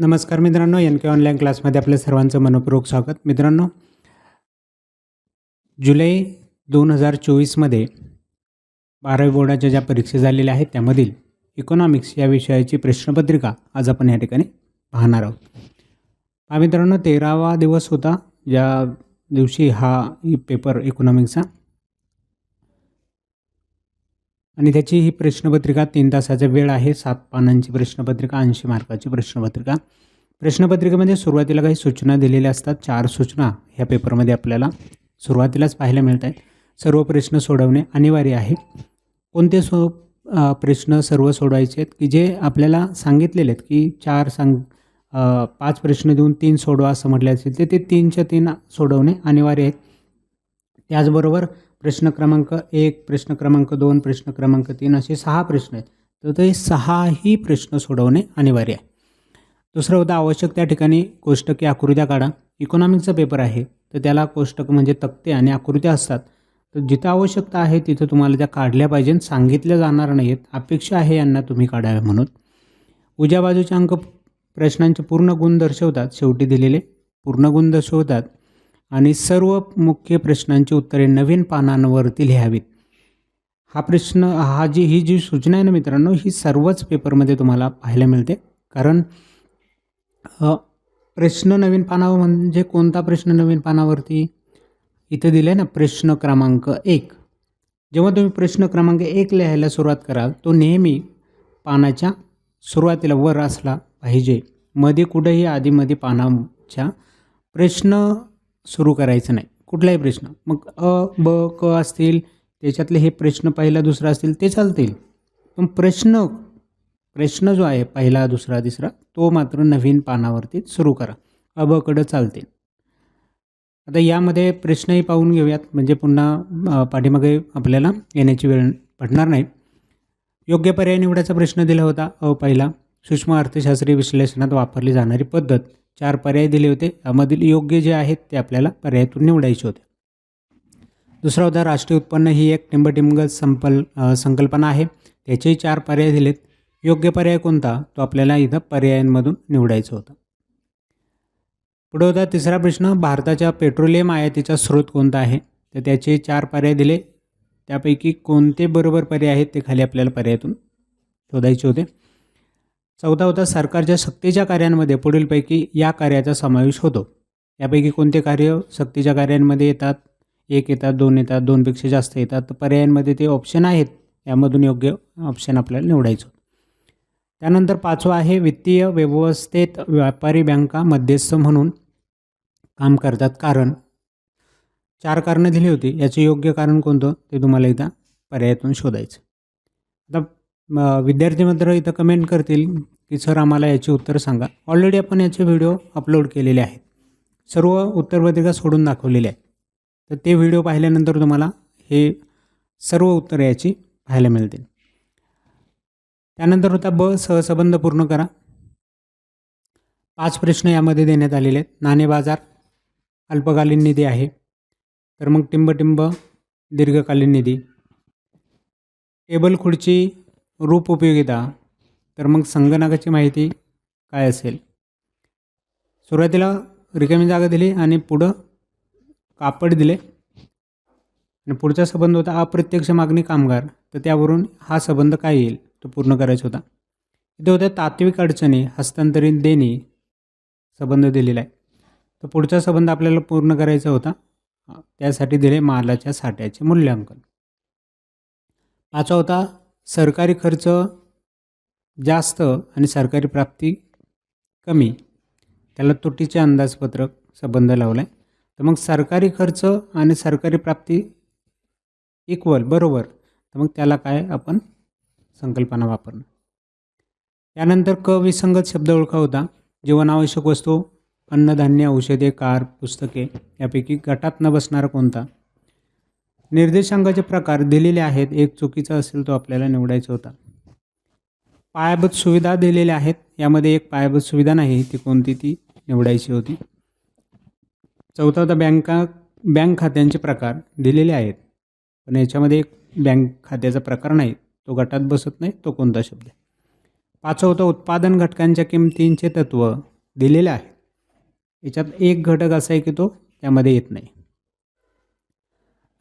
नमस्कार मित्रांनो एन के ऑनलाईन क्लासमध्ये आपल्या सर्वांचं मनपूर्वक स्वागत. मित्रांनो जुलै दोन हजार चोवीसमध्ये बारावी बोर्डाच्या ज्या परीक्षा झालेल्या आहेत त्यामधील इकॉनॉमिक्स या विषयाची प्रश्नपत्रिका आज आपण या ठिकाणी पाहणार आहोत. हा मित्रांनो तेरावा दिवस होता. ज्या दिवशी हा पेपर इकॉनॉमिक्सचा आणि त्याची ही प्रश्नपत्रिका तीन तासाचा वेळ आहे. सात पानांची प्रश्नपत्रिका ऐंशी मार्काची प्रश्नपत्रिका. प्रश्नपत्रिकेमध्ये सुरुवातीला काही सूचना दिलेल्या असतात. चार सूचना ह्या पेपरमध्ये आपल्याला सुरुवातीलाच पाहायला मिळत आहेत सर्व प्रश्न सोडवणे अनिवार्य आहे. कोणते सो प्रश्न सर्व सोडवायचे आहेत? की जे आपल्याला सांगितलेले आहेत की चार सांग पाच प्रश्न देऊन तीन सोडवा असं म्हटले असेल तर ते तीनच्या तीन सोडवणे अनिवार्य आहेत त्याचबरोबर प्रश्न क्रमांक एक प्रश्न क्रमांक दोन प्रश्न क्रमांक तीन असे सहा प्रश्न आहेत. तर ते सहाही प्रश्न सोडवणे अनिवार्य आहे. दुसरं होतं आवश्यक त्या ठिकाणी कोष्टके आकृत्या काढा. इकॉनॉमिकचा पेपर आहे. तर त्याला कोष्टक म्हणजे तक्ते आणि आकृत्या असतात. तर जिथं आवश्यकता आहे तिथं तुम्हाला त्या काढल्या पाहिजेत सांगितल्या जाणार नाहीत. अपेक्षा आहे यांना तुम्ही काढाव्या म्हणून. उज्या बाजूचे अंक प्रश्नांचे पूर्ण गुण दर्शवतात. शेवटी दिलेले पूर्ण गुण दर्शवतात. आणि सर्व मुख्य प्रश्नांची उत्तरे नवीन पानांवरती लिहावीत. हा प्रश्न हा जी ही जी सूचना आहे ना मित्रांनो ही सर्वच पेपरमध्ये तुम्हाला पाहायला मिळते. कारण प्रश्न नवीन पानावर म्हणजे कोणता प्रश्न नवीन पानावरती? इथं दिलं आहे ना प्रश्न क्रमांक एक. जेव्हा तुम्ही प्रश्न क्रमांक एक लिहायला सुरुवात कराल तो नेहमी पानाच्या सुरुवातीला वर असला पाहिजे. मध्ये कुठेही आधीमध्ये पानाच्या प्रश्न सुरू करायचं नाही. कुठलाही प्रश्न. मग अ ब क असतील त्याच्यातले हे प्रश्न पहिला दुसरा असतील ते चालतील. पण प्रश्न प्रश्न जो आहे पहिला दुसरा तिसरा तो मात्र नवीन पानावरती सुरू करा. अबकडं चालतील. आता यामध्ये प्रश्नही पाहून घेऊयात. म्हणजे पुन्हा पाठीमागे आपल्याला येण्याची वेळ पडणार नाही. योग्य पर्याय निवडायचा प्रश्न दिला होता. अ पहिला सूक्ष्म अर्थशास्त्रीय विश्लेषणात वापरली जाणारी पद्धत. चार पर्याय दिले होते. यामधील योग्य जे आहेत ते आपल्याला पर्यायातून निवडायचे होते. दुसरा होता राष्ट्रीय उत्पन्न ही एक टिंबटिंब संपल संकल्पना आहे. त्याचेही चार पर्याय दिलेत. योग्य पर्याय कोणता? तो आपल्याला इथं पर्यायांमधून निवडायचं होता. पुढे होता तिसरा प्रश्न भारताच्या पेट्रोलियम आयातीचा स्रोत कोणता आहे? तर त्याचे चार पर्याय दिले. त्यापैकी कोणते बरोबर पर्याय आहेत ते खाली आपल्याला पर्यायातून शोधायचे होते. चौथा होता सरकारच्या सक्तीच्या कार्यांमध्ये पुढीलपैकी या कार्याचा समावेश होतो. यापैकी कोणते कार्य सक्तीच्या कार्यांमध्ये येतात? एक येतात दोन येतात दोनपेक्षा जास्त येतात. तर पर्यायांमध्ये ते ऑप्शन आहेत. यामधून योग्य ऑप्शन आपल्याला निवडायचं त्यानंतर पाचवा आहे वित्तीय व्यवस्थेत व्यापारी बँका मध्यस्थ म्हणून काम करतात. कारण चार कारणं दिली होती. याचे योग्य कारण कोणतं? ते तुम्हाला एकदा पर्यायातून शोधायचं. आता विद्यार्थी मित्र इथं कमेंट करतील की सर आम्हाला याची उत्तर सांगा. ऑलरेडी आपण याचे व्हिडिओ अपलोड केलेले आहेत. सर्व उत्तरपत्रिका सोडून दाखवलेले आहेत. तर ते व्हिडिओ पाहिल्यानंतर तुम्हाला हे सर्व उत्तरं याची पाहायला मिळतील. त्यानंतर होता ब सहसंबंध पूर्ण करा. पाच प्रश्न यामध्ये देण्यात आलेले आहेत. नाणे बाजार अल्पकालीन निधी आहे. तर मग टिंबटिंब दीर्घकालीन निधी. टेबल खुर्ची रूप उपयोगिता तर मग संगणकाची माहिती काय असेल? सुरुवातीला रिकामी जागा दिली आणि पुढं कापड दिले. आणि पुढचा संबंध होता अप्रत्यक्ष मागणी कामगार. तर त्यावरून हा संबंध काय येईल? तो पूर्ण करायचा होता. इथे होत्या तात्विक अडचणी हस्तांतरित देणे संबंध दिलेला आहे. तर पुढचा संबंध आपल्याला पूर्ण करायचा होता. त्यासाठी दिले मालाच्या साठ्याचे मूल्यांकन. पाचवा होता सरकारी खर्च जास्त आणि सरकारी प्राप्ती कमी त्याला तुटीचे अंदाजपत्रक संबंध लावला आहे तर मग सरकारी खर्च आणि सरकारी प्राप्ती इक्वल बरोबर तर मग त्याला काय आपण संकल्पना वापरणं त्यानंतर क विसंगत शब्द ओळखा होता. जीवनावश्यक वस्तू अन्नधान्य औषधे कार पुस्तके यापैकी गटात न बसणारा कोणता? निर्देशांकाचे प्रकार दिलेले आहेत. एक चुकीचा असेल तो आपल्याला निवडायचा होता. पायाभूत सुविधा दिलेल्या आहेत. यामध्ये एक पायाभूत सुविधा नाही. ती कोणती? ती निवडायची होती. चौथा होता बँका बँक खात्यांचे प्रकार दिलेले आहेत. पण याच्यामध्ये एक बँक खात्याचा प्रकार नाही. तो गटात बसत नाही. तो कोणता शब्द आहे? पाचवं होतं उत्पादन घटकांच्या किमतींचे तत्त्व दिलेले आहे. याच्यात एक घटक असा आहे की तो त्यामध्ये येत नाही.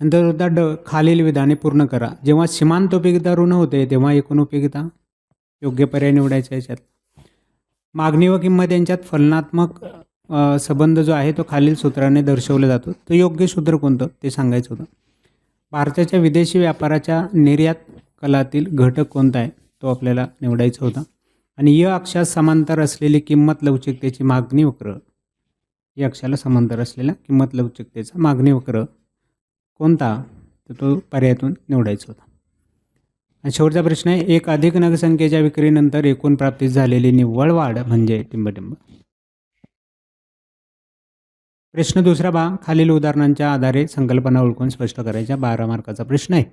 नंतरसुद्धा ड खालील विधाने पूर्ण करा. जेव्हा सीमांत उपयोगिता ऋण होते तेव्हा एकूण उपयोगिता योग्य पर्याय निवडायचा याच्यात. मागणी व किंमत यांच्यात फलनात्मक संबंध जो आहे तो खालील सूत्राने दर्शवला जातो. तो योग्य सूत्र कोणतं? ते सांगायचं होतं. भारताच्या विदेशी व्यापाराच्या निर्यात कलातील घटक कोणता आहे? तो आपल्याला निवडायचा होता. आणि य अक्षात समांतर असलेली किंमत लवचिकतेची मागणी वक्र. या अक्षाला समांतर असलेला किंमत लवचिकतेचा मागणी वक्र. कोणता? तर तो पर्यायातून निवडायचा होता. आणि शेवटचा प्रश्न आहे एक अधिक नगसंख्येच्या विक्रीनंतर एकूण प्राप्तीत झालेली निव्वळ वाढ म्हणजे टिंबटिंब. प्रश्न दुसरा बा खालील उदाहरणांच्या आधारे संकल्पना ओळखून स्पष्ट करायच्या बारा मार्काचा प्रश्न आहे.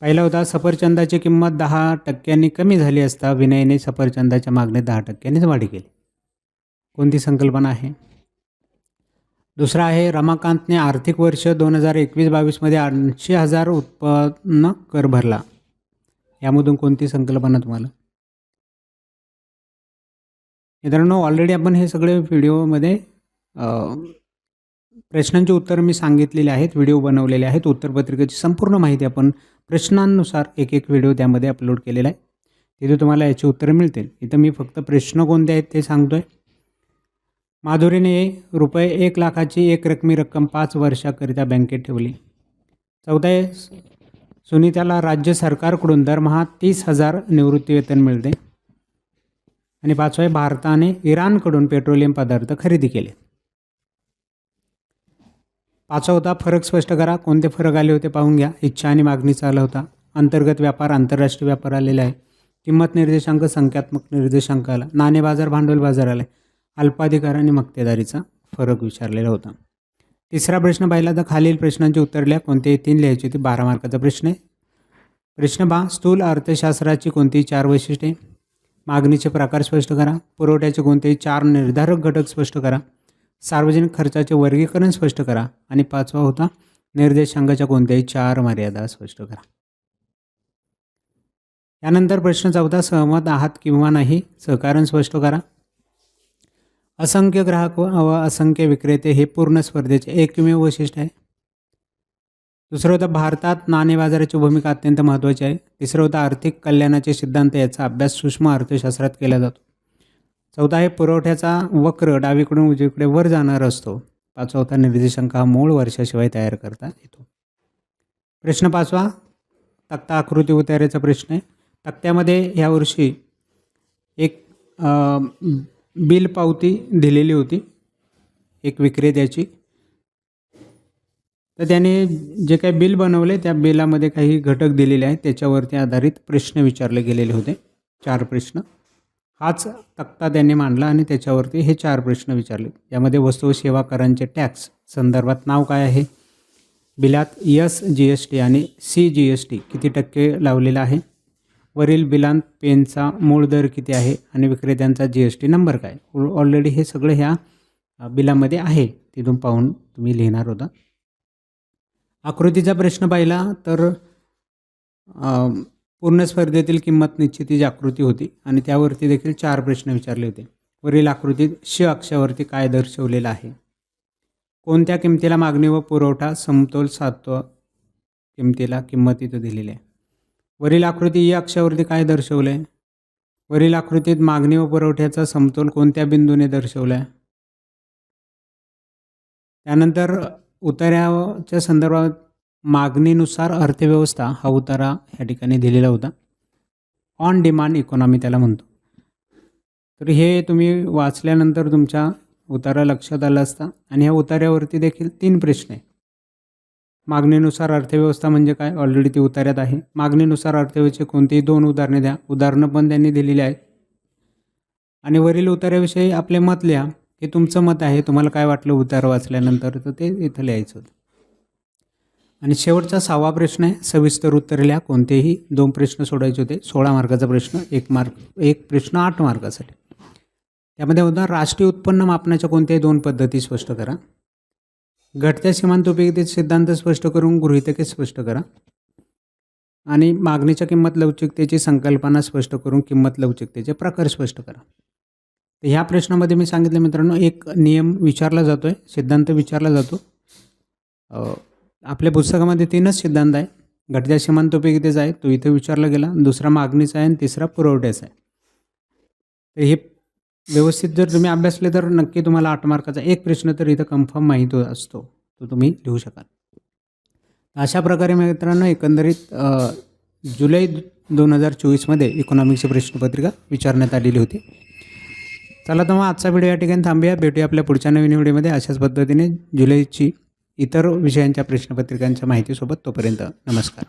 पहिला होता सफरचंदाची किंमत दहा टक्क्यांनी कमी झाली असता विनयने सफरचंदाच्या मागणीत दहा टक्क्यांनीच वाढ केली. कोणती संकल्पना आहे? दुसरा आहे रमाकांतने आर्थिक वर्ष दोन हजार एकवीस बावीसमध्ये ऐंशी हजार उत्पन्न कर भरला. यामधून कोणती संकल्पना तुम्हाला? मित्रांनो ऑलरेडी आपण हे सगळे व्हिडिओमध्ये प्रश्नांची उत्तरं मी सांगितलेली आहेत व्हिडिओ बनवलेले आहेत. उत्तरपत्रिकेची संपूर्ण माहिती आपण प्रश्नांनुसार एक एक व्हिडिओ त्यामध्ये अपलोड केलेला आहे. तिथे तुम्हाला याची उत्तरं मिळतील. इथं मी फक्त प्रश्न कोणते आहेत ते सांगतो आहे माधुरीने रुपये एक लाखाची एक रकमी रक्कम पाच वर्षाकरिता बँकेत ठेवली. चौथा सुनीताला राज्य सरकारकडून दरमहा तीस हजार निवृत्तीवेतन मिळते आणि पाचवा आहे भारताने इराणकडून पेट्रोलियम पदार्थ खरेदी केले. पाचवा होता फरक स्पष्ट करा. कोणते फरक आले होते पाहून घ्या. इच्छा आणि मागणीचा आला होता. अंतर्गत व्यापार आंतरराष्ट्रीय व्यापार आलेला आहे. किंमत निर्देशांक संख्यात्मक निर्देशांक आला. नाणे बाजार भांडवल बाजार आला. अल्पाधिकार आणि मक्तेदारीचा फरक विचारलेला होता. तिसरा प्रश्न पाहिला तर खालील प्रश्नांची उत्तरल्या कोणतेही तीन लिहायची होती. बारा मार्काचा प्रश्न आहे. प्रश्न बा स्थूल अर्थशास्त्राची कोणतीही चार वैशिष्ट्ये? मागणीचे प्रकार स्पष्ट करा. पुरवठ्याचे कोणतेही चार निर्धारक घटक स्पष्ट करा. सार्वजनिक खर्चाचे वर्गीकरण स्पष्ट करा. आणि पाचवा होता. निर्देशांकाच्या कोणत्याही चार मर्यादा स्पष्ट करा. यानंतर प्रश्न चौथा. सहमत आहात किंवा नाही? सहकारण स्पष्ट करा. असंख्य ग्राहक व असंख्य विक्रेते हे पूर्ण स्पर्धेचे एकमेव वैशिष्ट्य आहे. दुसरं होतं भारतात नाणे बाजाराची भूमिका अत्यंत महत्त्वाची आहे. तिसरं होतं आर्थिक कल्याणाचे सिद्धांत याचा अभ्यास सूक्ष्म अर्थशास्त्रात केला जातो. चौथा आहे पुरवठ्याचा वक्र डावीकडून उजवीकडे वर जाणार असतो. पाचवा होता निर्देशांक हा मूळ वर्षाशिवाय तयार करता येतो. प्रश्न पाचवा तक्ता आकृती उतारेचा प्रश्न आहे. तक्त्यामध्ये यावर्षी एक आ, बिल पावती दिलेली होती. एक विक्रेत्याची. तर त्याने जे काही बिल बनवले त्या बिलामध्ये काही घटक दिलेले आहेत. त्याच्यावरती आधारित प्रश्न विचारले गेलेले होते. चार प्रश्न. हाच तक्ता त्यांनी मांडला आणि त्याच्यावरती हे चार प्रश्न विचारले. यामध्ये वस्तू सेवा करांचे टॅक्स संदर्भात नाव काय आहे? बिलात यस जी एस टी आणि सी जी एस टी किती टक्के लावलेलं आहे? वरील बिलांत पेनचा मूळ दर किती आहे आणि विक्रेत्यांचा जी एस टी नंबर काय? ऑलरेडी हे सगळं ह्या बिलामध्ये आहे. तिथून पाहून तुम्ही लिहिणार होता. आकृतीचा प्रश्न पाहिला तर पूर्ण स्पर्धेतील किंमत निश्चितीची आकृती होती आणि त्यावरती देखील चार प्रश्न विचारले होते. वरील आकृतीत श अक्षावरती काय दर्शवलेलं आहे? कोणत्या किमतीला मागणी व पुरवठा समतोल साधतो किमतीला किंमत इथं दिलेली आहे? वरील आकृती या अक्षावरती काय दर्शवलं आहे वरील आकृतीत मागणी व पुरवठ्याचा समतोल कोणत्या बिंदूने दर्शवला आहे त्यानंतर उतार्याच्या संदर्भात मागणीनुसार अर्थव्यवस्था हा उतारा ह्या ठिकाणी दिलेला होता. ऑन डिमांड इकॉनॉमी त्याला म्हणतो. तर हे तुम्ही वाचल्यानंतर तुमच्या उतारा लक्षात आला असता आणि ह्या उतार्यावरती देखील तीन प्रश्न आहे मागणीनुसार अर्थव्यवस्था म्हणजे काय? ऑलरेडी ती उतार्यात आहे. मागणीनुसार अर्थव्यवस्थेचे कोणतेही दोन उदाहरणे द्या. उदाहरणं पण त्यांनी दिलेली आहेत. आणि वरील उतार्याविषयी आपले मत लिहा हे तुमचं मत आहे तुम्हाला काय वाटलं उतार वाचल्यानंतर तर ते इथं लिहायचं होतं. आणि शेवटचा सहावा प्रश्न आहे. सविस्तर उत्तर लिहा. कोणतेही दोन प्रश्न सोडायचे होते. सोळा मार्काचा प्रश्न एक मार्क एक प्रश्न आठ मार्कासाठी. त्यामध्ये होता राष्ट्रीय उत्पन्न मापनाच्या कोणत्याही दोन पद्धती स्पष्ट करा. घटत्या सीमांत उपयोगितेचे सिद्धांत स्पष्ट करून गृहितके स्पष्ट करा. आणि मागणीच्या किंमत लवचिकतेची संकल्पना स्पष्ट करून किंमत लवचिकतेचे प्रकार स्पष्ट करा. तर ह्या प्रश्नामध्ये मी सांगितलं मित्रांनो एक नियम विचारला जातो आहे सिद्धांत विचारला जातो. आपल्या पुस्तकामध्ये तीनच सिद्धांत आहे. घटत्या सीमांत उपयोगितेचा आहे तो इथं विचारला गेला. दुसरा मागणीचा आहे आणि तिसरा पुरवठ्याचा आहे. तर हे व्यवस्थित जर तुम्ही अभ्यासले तर नक्की तुम्हाला आठ मार्काचा एक प्रश्न तर इथं कन्फर्म माहीत असतो. तो तुम्ही लिहू शकाल. अशा प्रकारे मित्रांनो एकंदरीत जुलै दोन हजार चोवीसमध्ये इकॉनॉमिक्सची प्रश्नपत्रिका विचारण्यात आलेली होती. चला तर मग आजचा व्हिडिओ या ठिकाणी थांबूया. भेटूया आपल्या पुढच्या नवीन व्हिडिओमध्ये अशाच पद्धतीने जुलैची इतर विषयांच्या प्रश्नपत्रिकांच्या माहितीसोबत तोपर्यंत नमस्कार.